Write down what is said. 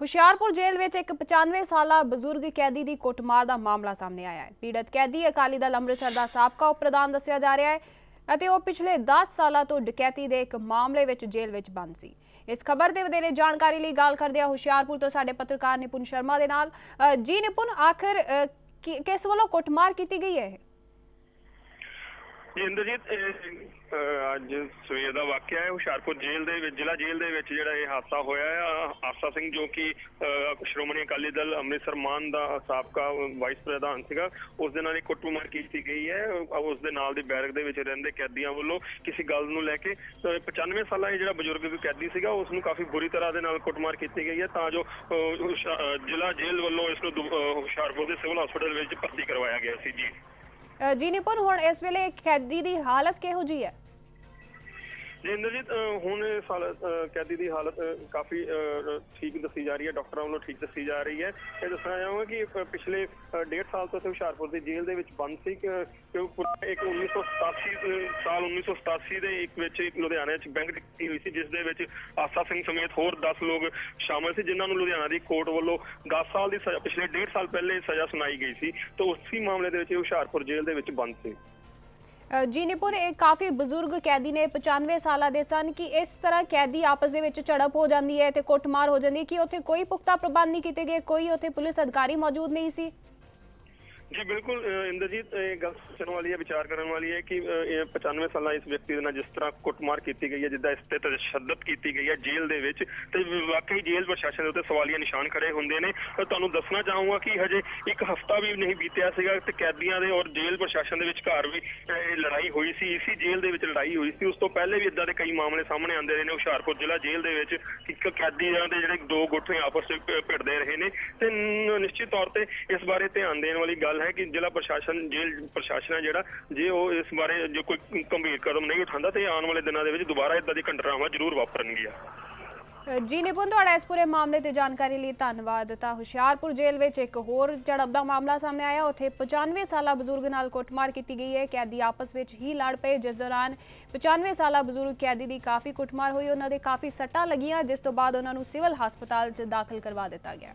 ਹੁਸ਼ਿਆਰਪੁਰ ਜੇਲ੍ਹ ਵਿੱਚ ਇੱਕ 95 ਸਾਲਾ ਬਜ਼ੁਰਗ ਕੈਦੀ ਦੀ ਕੁੱਟਮਾਰ ਦਾ ਮਾਮਲਾ ਸਾਹਮਣੇ ਆਇਆ ਹੈ। ਪੀੜਤ ਕੈਦੀ ਅਕਾਲੀ ਦਲ ਅੰਮ੍ਰਿਤਸਰ ਦਾ ਸਾਬਕਾ ਉਪ ਪ੍ਰਧਾਨ ਦੱਸਿਆ ਜਾ ਰਿਹਾ ਹੈ ਅਤੇ ਉਹ ਪਿਛਲੇ 10 ਸਾਲਾਂ ਤੋਂ ਡਕੈਤੀ ਦੇ ਇੱਕ ਮਾਮਲੇ ਵਿੱਚ ਜੇਲ੍ਹ ਵਿੱਚ ਬੰਦ ਸੀ। ਇਸ ਖਬਰ ਦੇ ਵਧੇਰੇ ਜਾਣਕਾਰੀ ਲਈ ਗੱਲ ਕਰਦੇ ਹਾਂ ਹੁਸ਼ਿਆਰਪੁਰ ਤੋਂ ਸਾਡੇ ਪੱਤਰਕਾਰ ਨਿਪੁੰਨ ਸ਼ਰਮਾ ਦੇ ਨਾਲ। ਜੀ ਨਿਪੁਨ, ਆਖਰ ਕਿਸ ਵੱਲੋਂ ਕੁੱਟਮਾਰ ਕੀਤੀ ਗਈ ਹੈ ਇਹ? ਜੀ ਇੰਦਰਜੀਤ ਇਹ, ਅੱਜ ਸਵੇਰ ਦਾ ਵਾਕਿਆ ਹੈ ਹੁਸ਼ਿਆਰਪੁਰ ਜੇਲ੍ਹ ਦੇ ਵਿੱਚ ਜ਼ਿਲ੍ਹਾ ਜੇਲ੍ਹ ਦੇ ਵਿੱਚ ਜਿਹੜਾ ਇਹ ਹਾਦਸਾ ਹੋਇਆ ਹੈ। ਆਸਾ ਸਿੰਘ ਜੋ ਕਿ ਸ਼੍ਰੋਮਣੀ ਅਕਾਲੀ ਦਲ ਅੰਮ੍ਰਿਤਸਰ ਮਾਨ ਦਾ ਸਾਬਕਾ ਵਾਈਸ ਪ੍ਰਧਾਨ ਸੀਗਾ ਉਸ ਦੇ ਨਾਲ ਇੱਕ ਕੁੱਟਮਾਰ ਕੀਤੀ ਗਈ ਹੈ। ਅਹ, ਉਸ ਦੇ ਨਾਲ ਦੀ ਬੈਰਕ ਦੇ ਵਿੱਚ ਰਹਿੰਦੇ ਕੈਦੀਆਂ ਵੱਲੋਂ ਕਿਸੇ ਗੱਲ ਨੂੰ ਲੈ ਕੇ ਅਹ, 95 ਸਾਲਾਂ ਇਹ ਜਿਹੜਾ ਬਜ਼ੁਰਗ ਕੈਦੀ ਸੀਗਾ ਉਸ ਨੂੰ ਕਾਫੀ ਬੁਰੀ ਤਰ੍ਹਾਂ ਦੇ ਨਾਲ ਕੁੱਟਮਾਰ ਕੀਤੀ ਗਈ ਹੈ। ਤਾਂ ਜੋ ਜ਼ਿਲ੍ਹਾ ਜੇਲ੍ਹ ਵੱਲੋਂ ਇਸ ਨੂੰ ਹੁਸ਼ਿਆਰਪੁਰ ਦੇ ਸਿਵਲ ਹਸਪੀਟਲ ਵਿੱਚ ਭਰਤੀ ਕਰਵਾਇਆ ਗਿਆ ਸੀ। ਜੀ। ਜੀ ਨਿਪੁੰਨ ਹੁਣ ਇਸ ਵੇਲੇ ਕੈਦੀ ਦੀ ਹਾਲਤ ਕਿਹੋ ਜੀ ਹੈ? ਜੀ ਇੰਦਰਜੀਤ ਹੁਣ ਇਸ ਹਾਲਤ ਕੈਦੀ ਦੀ ਹਾਲਤ ਕਾਫੀ ਠੀਕ ਦੱਸੀ ਜਾ ਰਹੀ ਹੈ ਡਾਕਟਰਾਂ ਵੱਲੋਂ ਠੀਕ ਦੱਸੀ ਜਾ ਰਹੀ ਹੈ। ਇਹ ਦੱਸਣਾ ਚਾਹਾਂਗਾ ਕਿ ਪਿਛਲੇ ਅਹ, ਡੇਢ ਸਾਲ ਤੋਂ ਤੇ ਹੁਸ਼ਿਆਰਪੁਰ ਦੀ ਜੇਲ੍ਹ ਦੇ ਵਿੱਚ ਬੰਦ ਸੀ ਕਿ ਕਿ ਉਹ ਪੂਰਾ ਇੱਕ 1987 ਅਹ, ਸਾਲ 1987 ਦੇ ਇੱਕ ਵਿੱਚ ਲੁਧਿਆਣੇ ਲੁਧਿਆਣਾ 'ਚ ਬੈਂਕ ਡਕੈਤੀ ਹੋਈ ਸੀ ਜਿਸ ਦੇ ਵਿੱਚ ਆਸਾ ਸਿੰਘ ਸਮੇਤ ਹੋਰ 10 ਲੋਕ ਸ਼ਾਮਲ ਸੀ ਜਿਨ੍ਹਾਂ ਨੂੰ ਲੁਧਿਆਣਾ ਦੀ ਕੋਰਟ ਵੱਲੋਂ 10 ਸਾਲ ਦੀ ਸਜ਼ਾ ਪਿਛਲੇ ਡੇਢ ਸਾਲ ਪਹਿਲੇ ਸਜ਼ਾ ਸੁਣਾਈ ਗਈ ਸੀ। ਤਾਂ ਉਸੇ ਮਾਮਲੇ ਦੇ ਵਿੱਚ ਇਹ ਹੁਸ਼ਿਆਰਪੁਰ ਜੇਲ੍ਹ ਦੇ ਵਿੱਚ ਬੰਦ ਸੀ। ਜੀ ਨਿਪੁੰਨ ਇਹ ਕਾਫੀ ਬਜ਼ੁਰਗ ਕੈਦੀ ਨੇ 95 ਸਾਲਾਂ ਦੇ ਸਨ ਕਿ ਇਸ ਤਰ੍ਹਾਂ ਕੈਦੀ ਆਪਸ ਦੇ ਵਿੱਚ ਝੜਪ ਹੋ ਜਾਂਦੀ ਹੈ ਤੇ ਕੁੱਟਮਾਰ ਹੋ ਜਾਂਦੀ ਹੈ ਕਿ ਉੱਥੇ ਕੋਈ ਪੁਖਤਾ ਪ੍ਰਬੰਧ ਨਹੀਂ ਕੀਤੇ ਗਏ, ਕੋਈ ਉੱਥੇ ਪੁਲਿਸ ਅਧਿਕਾਰੀ ਮੌਜੂਦ ਨਹੀਂ ਸੀ। ਜੀ ਬਿਲਕੁਲ ਇੰਦਰਜੀਤ ਇਹ ਗੱਲ ਸੋਚਣ ਵਾਲੀ ਹੈ ਵਿਚਾਰ ਕਰਨ ਵਾਲੀ ਹੈ ਕਿ ਅਹ, 95 ਸਾਲਾਂ ਇਸ ਵਿਅਕਤੀ ਦੇ ਨਾਲ ਜਿਸ ਤਰ੍ਹਾਂ ਕੁੱਟਮਾਰ ਕੀਤੀ ਗਈ ਹੈ ਜਿੱਦਾਂ ਇਸ ਤੇ ਤਸ਼ੱਦਦ ਕੀਤੀ ਗਈ ਹੈ ਜੇਲ੍ਹ ਦੇ ਵਿੱਚ ਤੇ ਵਾਕਈ ਜੇਲ੍ਹ ਪ੍ਰਸ਼ਾਸਨ ਦੇ ਉੱਤੇ ਸਵਾਲੀਆ ਨਿਸ਼ਾਨ ਖੜੇ ਹੁੰਦੇ ਨੇ। ਤੁਹਾਨੂੰ ਦੱਸਣਾ ਚਾਹੂੰਗਾ ਕਿ ਹਜੇ ਇੱਕ ਹਫ਼ਤਾ ਵੀ ਨਹੀਂ ਬੀਤਿਆ ਸੀਗਾ ਤੇ ਕੈਦੀਆਂ ਦੇ ਔਰ ਜੇਲ੍ਹ ਪ੍ਰਸ਼ਾਸਨ ਦੇ ਵਿਚਕਾਰ ਵੀ ਲੜਾਈ ਹੋਈ ਸੀ ਇਸੀ ਜੇਲ੍ਹ ਦੇ ਵਿੱਚ ਲੜਾਈ ਹੋਈ ਸੀ। ਉਸ ਤੋਂ ਪਹਿਲੇ ਵੀ ਇਦਾਂ ਦੇ ਕਈ ਮਾਮਲੇ ਸਾਹਮਣੇ ਆਉਂਦੇ ਰਹੇ ਨੇ। ਹੁਸ਼ਿਆਰਪੁਰ ਜ਼ਿਲ੍ਹਾ ਜੇਲ੍ਹ ਦੇ ਵਿੱਚ ਇੱਕ ਕੈਦੀਆਂ ਦੇ ਜਿਹੜੇ ਦੋ ਗੁੱਠੇ ਆਪਸ ਵਿੱਚ ਭਿੜਦੇ ਰਹੇ ਨੇ। ਤੇ ਨਿਸ਼ਚਿਤ ਤੌਰ ਤੇ ਇਸ ਬਾਰੇ ਧਿਆਨ ਦੇਣ ਵਾਲੀ ਗੱਲ ਹੈ ਕਿ ਜ਼ਿਲ੍ਹਾ ਪ੍ਰਸ਼ਾਸਨ, ਜੇਲ੍ਹ ਪ੍ਰਸ਼ਾਸਨ ਹੈ ਜਿਹੜਾ, ਜੇ ਉਹ ਇਸ ਬਾਰੇ ਜੇ ਕੋਈ ਗੰਭੀਰ ਕਦਮ ਨਹੀਂ ਉਠਾਉਂਦਾ ਤੇ ਆਉਣ ਵਾਲੇ ਦਿਨਾਂ ਦੇ ਵਿੱਚ ਦੁਬਾਰਾ ਇਦਾਂ ਦੀ ਘਟਨਾਵਾਂ ਜ਼ਰੂਰ ਵਾਪਰਨਗੀਆਂ। ਜੀ ਨਿਪੁੰਨ, ਤੁਹਾਡਾ ਇਸ ਪੂਰੇ ਮਾਮਲੇ ਤੇ ਜਾਣਕਾਰੀ ਲਈ ਧੰਨਵਾਦ। ਤਾਂ ਹੁਸ਼ਿਆਰਪੁਰ ਜੇਲ੍ਹ ਵਿੱਚ ਇੱਕ ਹੋਰ ਝੜਪ ਦਾ ਮਾਮਲਾ ਸਾਹਮਣੇ ਆਇਆ। ਉੱਥੇ 95 ਸਾਲਾ ਬਜ਼ੁਰਗ ਨਾਲ ਕੁੱਟਮਾਰ ਕੀਤੀ ਗਈ ਹੈ। ਕੈਦੀ ਆਪਸ ਵਿੱਚ ਹੀ ਲੜ ਪਏ। ਜਿਸ ਦੌਰਾਨ 95 ਸਾਲਾ ਬਜ਼ੁਰਗ ਕੈਦੀ ਦੀ ਕਾਫੀ ਕੁੱਟਮਾਰ ਹੋਈ। ਉਹਨਾਂ ਦੇ ਕਾਫੀ ਸੱਟਾਂ ਲੱਗੀਆਂ, ਜਿਸ ਤੋਂ ਬਾਅਦ ਉਹਨਾਂ ਨੂੰ ਸਿਵਲ ਹਸਪਤਾਲ 'ਚ ਦਾਖਲ ਕਰਵਾ ਦਿੱਤਾ ਗਿਆ।